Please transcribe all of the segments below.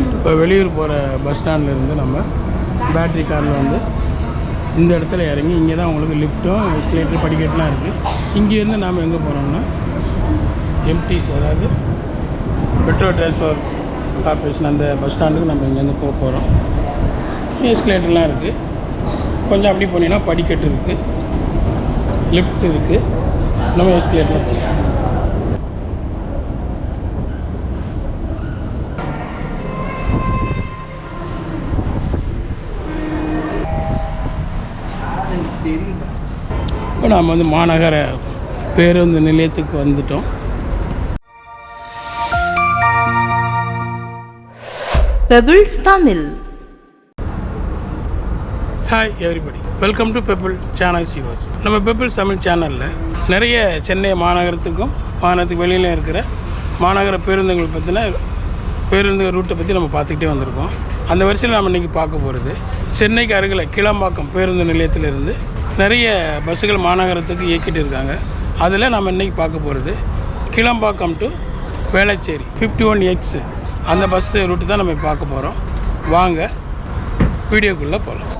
இப்போ வெளியூர் போகிற பஸ் ஸ்டாண்ட்லேருந்து நம்ம பேட்ரி காரில் வந்து இந்த இடத்துல இறங்கி இங்கே தான் உங்களுக்கு லிஃப்ட்டும் எஸ்கலேட்டர் படிக்கட்டுலாம் இருக்குது. இங்கேருந்து நாம் எங்கே போகிறோம்னா எம்டிஸ் அதாவது பெட்ரோல் டிரான்ஸ்போர்ட் கார்பரேஷன் அந்த பஸ் ஸ்டாண்டுக்கு நம்ம இங்கேருந்து போக போகிறோம். எஸ்கலேட்டர்லாம் இருக்குது. கொஞ்சம் அப்படி போனீங்கன்னா படிக்கட்டு இருக்குது. லிஃப்ட் இருக்குது. நம்ம எஸ்கலேட்டரில் போகலாம். இப்போ நாம் வந்து மாநகர பேருந்து நிலையத்துக்கு வந்துட்டோம். Pebbles Tamil. Hi everybody welcome to Pebble channel Sivas நம்ம பெப்பிள் தமிழ் சேனலில் நிறைய சென்னை மாநகரத்துக்கும் மாநகரத்துக்கு வெளியில் இருக்கிற மாநகர பேருந்துகள் பற்றின பேருந்து ரூட்டை பற்றி நம்ம பார்த்துக்கிட்டே வந்திருக்கோம். அந்த வரிசையில் நம்ம இன்றைக்கி பார்க்க போகிறது சென்னைக்கு அருகில் கிளம்பாக்கம் பேருந்து நிலையத்திலிருந்து நிறைய பஸ்ஸுகள் மாநகரத்துக்கு இயக்கிட்டு இருக்காங்க அதில் நம்ம இன்றைக்கி பார்க்க போகிறது Kilambakkam to Velachery fifty one X அந்த பஸ்ஸு ரூட்டு தான் நம்ம பார்க்க போகிறோம் வாங்க வீடியோக்குள்ளே போகலாம்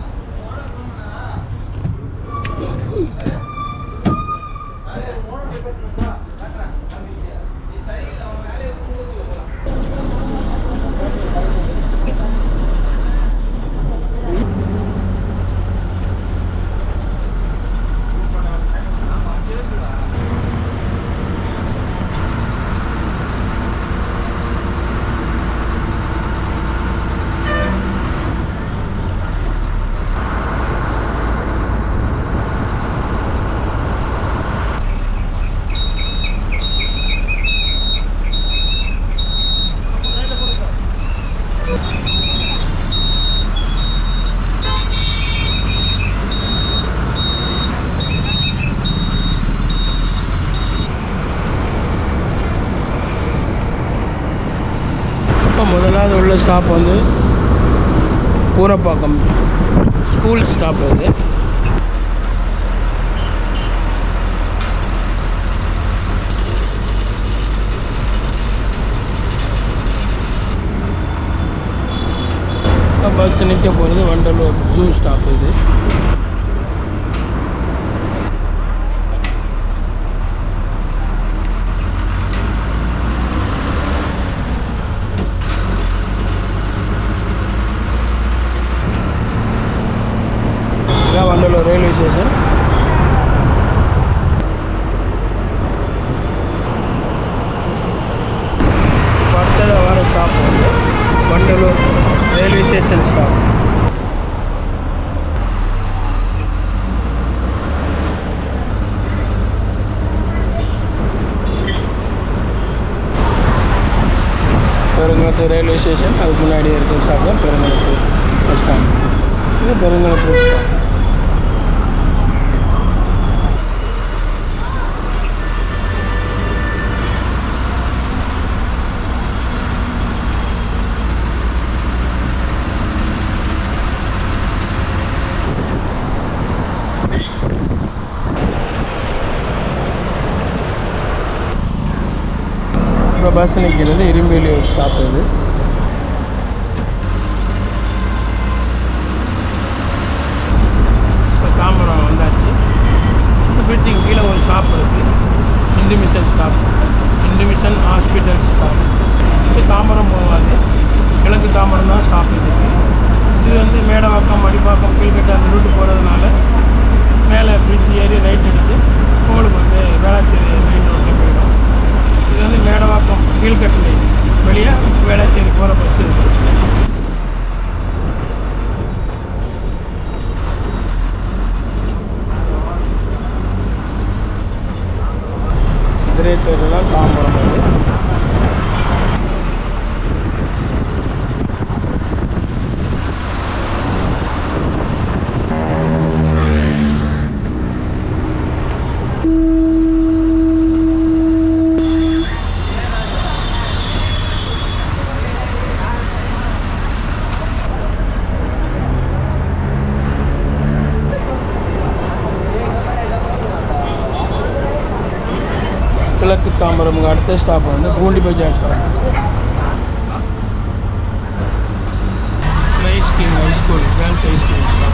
இப்போ முதலாவது உள்ள ஸ்டாப் வந்து ஊரப்பாக்கம் ஸ்கூல் ஸ்டாப் இது. பஸ் நிற்க போகிறது வண்டலூர் ஜூ ஸ்டாப் இது இதான் வண்டலூர் ரயில்வே ஸ்டேஷன் அடுத்தது வர ஸ்டாப் வந்து Vandalur railway station stop Perungalathur railway station அதுக்கு முன்னாடி இருக்கிற ஸ்டாப் தான் பெருங்குளத்தூர் பஸ் ஸ்டாண்ட் இது பெருங்குளத்தூர் ஸ்டாப் இப்போ பஸ் நிற்கிறது இரும்பேலி ஸ்டாப் இது இப்போ தாம்பரம் வந்தாச்சு இந்த பிரிட்ஜுக்கு கீழே ஒரு ஸ்டாப் இருக்குது Hindu mission stop Hindu mission hospital staff இது தாம்பரம் போகாது. கிழக்கு தாம்பரம் தான் ஸ்டாப் இருக்குது இது வந்து மேடவாக்கம் மடிப்பாக்கம் கீழ்கட்ட அந்த ரூட்டு போகிறதுனால மேலே பிரிட்ஜ் ஏறி ரைட் எடுத்து உங்களுக்கு வந்து வேளாச்சேரி மெயின் ரோட்டில் போயிடும். இது வந்து மேடவாக்கம் கீழ்கட்டு வழியாக வெளியே வேளாச்சேரி போகிற பஸ் இருக்குது குதிரை தெருலாம் தாம்பரம் தாம்பரமுக்கு அடுத்த ஸ்டாப் வந்து Poondi பஜாஸ்வரம் ice cream high school girls ice cream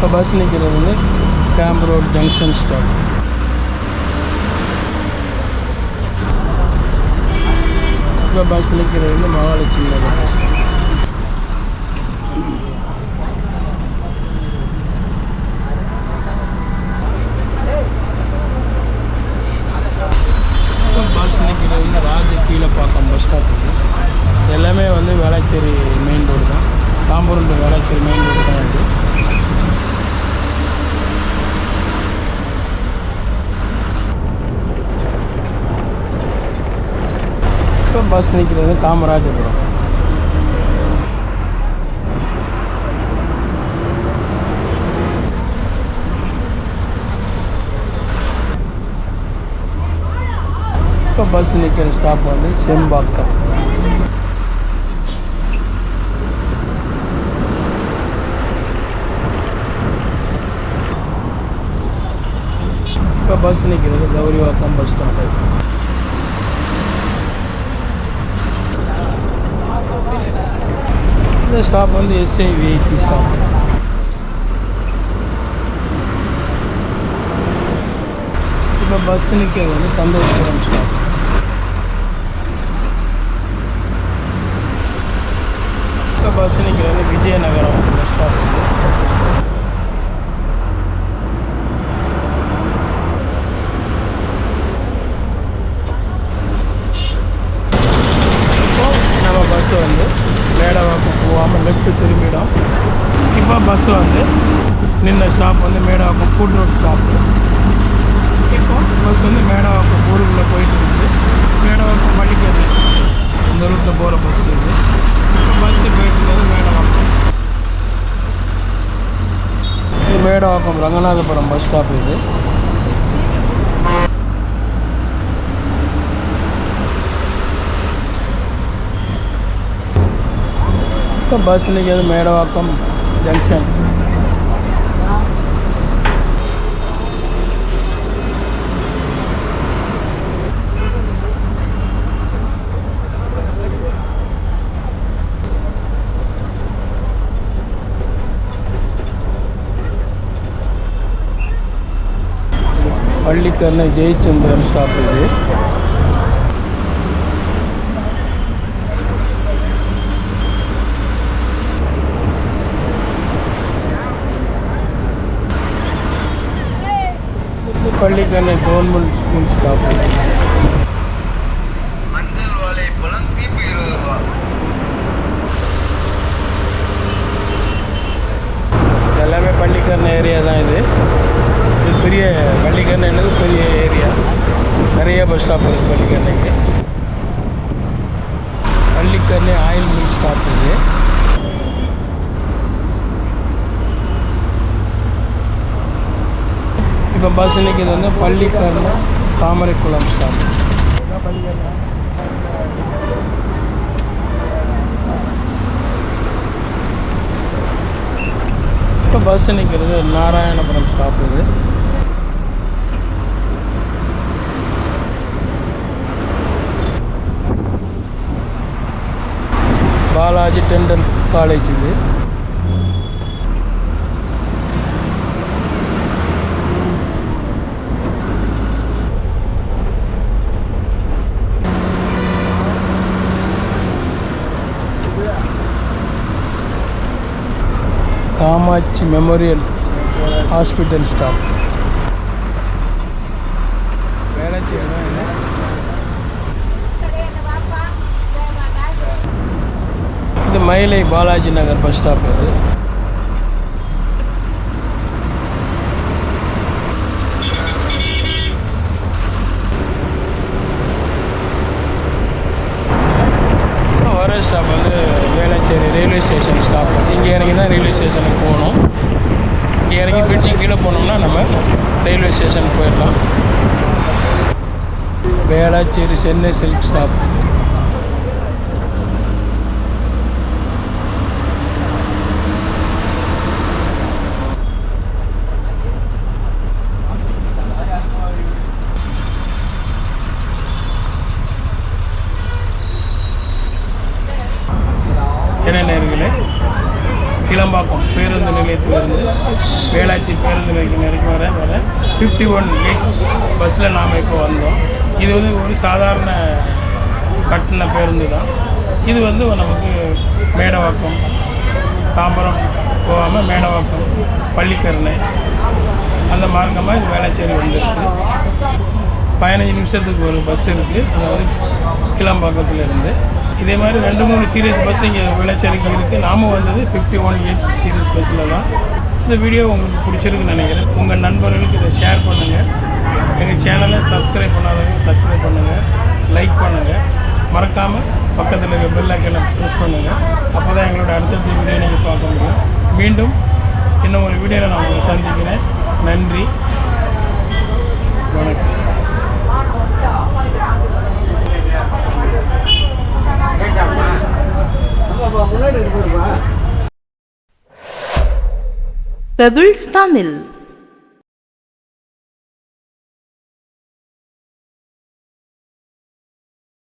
இப்போ பஸ் நிற்கிறது வந்து கேம்ப் ரோட் ஜங்ஷன் ஸ்டாப் இப்போ பஸ் நிற்கிறது வந்து மகாலட்சுமி நகர் பஸ் இப்போ பஸ் நிற்கிறது வந்து ராஜ கீழப்பாக்கம் பஸ் ஸ்டாப் எல்லாமே வந்து வேளச்சேரி மெயின் ரோடு தான். Tambaram to Velachery main road தான் இது இப்போ பஸ் நிற்கிறது காமராஜபுரம் இப்போ பஸ் நிற்கிற ஸ்டாப் வந்து செம்பாக்கம் இப்போ பஸ் நிற்கிறது கௌரிவாக்கம் பஸ் ஸ்டாப் இந்த ஸ்டாப் வந்து எஸ்ஐ விஐபி ஸ்டாப் இப்போ பஸ் நிற்கிறது வந்து சந்தோஷபுரம் ஸ்டாப் இப்போ பஸ் நிற்கிறது விஜயநகரம் பஸ் ஸ்டாப் வந்து இப்போ நம்ம பஸ் வந்து மேடவாக்கம் போகாமல் லெஃப்ட் திரும்பிடும் இப்போ பஸ் வந்து நின்ன ஸ்டாப் ஃபுட் ரோட் கூட்ரோட் ஸ்டாப் இப்போ பஸ் வந்து மேடவாக்கம் ஊருக்குள்ளே போயிட்டு இருக்குது மேடவாக்கம் மடிக்கிறது இந்த ரூட்டில் போகிற பஸ் இது. இப்போ பஸ்ஸு போயிட்டு இருந்தது மேடவாக்கம். மேடவாக்கம் ரங்கநாதபுரம் பஸ் ஸ்டாப் இது. இப்போ பஸ் நிற்கிறது மேடவாக்கம் ஜங்ஷன் பள்ளிக்கரணை ஜெயச்சந்திரன் ஸ்டாப் இது இது பள்ளிக்கரணை கவர்மெண்ட் ஸ்கூல் ஸ்டாப் இது மஞ்சள் வாழைப்பழம் தீப்பு இருபது ரூபா இது எல்லாமே பள்ளிக்கரணை ஏரியா தான் இது இது பெரிய பள்ளிக்கரணைன்றது பெரிய ஏரியா நிறைய பஸ் ஸ்டாப் இருக்குது பள்ளிக்கரணைக்கு பள்ளிக்கரணை ஆயில் மில் ஸ்டாப் இது இப்போ பஸ் நிற்கிறது இது வந்து பள்ளிக்கரணை தாமரைக்குளம் ஸ்டாப் இப்போ பஸ் நிற்கிறது நாராயணபுரம் ஸ்டாப் இது. பாலாஜி டெண்டல் காலேஜ் இது. Kamakshi memorial hospital stop. Velachery இது மயிலை பாலாஜி நகர் பஸ் ஸ்டாப் இது. இங்கே இறங்கி தான் ரயில்வே ஸ்டேஷனுக்கு போகணும். இங்கே இறங்கி பிடிச்சி கீழே போனோம்னா நம்ம ரயில்வே ஸ்டேஷனுக்கு போயிடலாம். Velachery Chennai silk stop fifty one X பஸ்ஸில் நாம் இப்போ வந்தோம். இது வந்து ஒரு சாதாரண கட்டின பேருந்து தான். இது வந்து நமக்கு மேடவாக்கம் தாம்பரம் போகாமல் மேடவாக்கம் பள்ளிக்கரணை அந்த மார்க்கமாக இது வேளச்சேரி வந்துருக்கு. பதினஞ்சு நிமிஷத்துக்கு ஒரு பஸ் இருக்குது அதாவது கிளம்பாக்கத்தில் இருந்து இதே மாதிரி ரெண்டு மூணு சீரியஸ் பஸ் இங்கே விளைச்சலுக்கு இருக்குது நாமும் வந்தது ஃபிஃப்டி ஒன் எயிட் சீரியஸ் பஸ்ஸில் தான். இந்த வீடியோ உங்களுக்கு பிடிச்சிருக்குன்னு நினைக்கிறேன். உங்கள் நண்பர்களுக்கு இதை ஷேர் பண்ணுங்கள் எங்கள் சேனலை சப்ஸ்கிரைப் பண்ணாதவங்க சப்ஸ்கிரைப் பண்ணுங்கள் லைக் பண்ணுங்கள் மறக்காமல் பக்கத்தில் இருக்க பெல் ஐக்கனை ப்ரெஸ் பண்ணுங்கள் அப்போ தான் எங்களோட அடுத்தடுத்த வீடியோ நீங்கள் பார்க்க முடியும். மீண்டும் இன்னும் ஒரு வீடியோவில் நான் உங்களை சந்திக்கிறேன். நன்றி. பெபிள்ஸ் தமிழ்.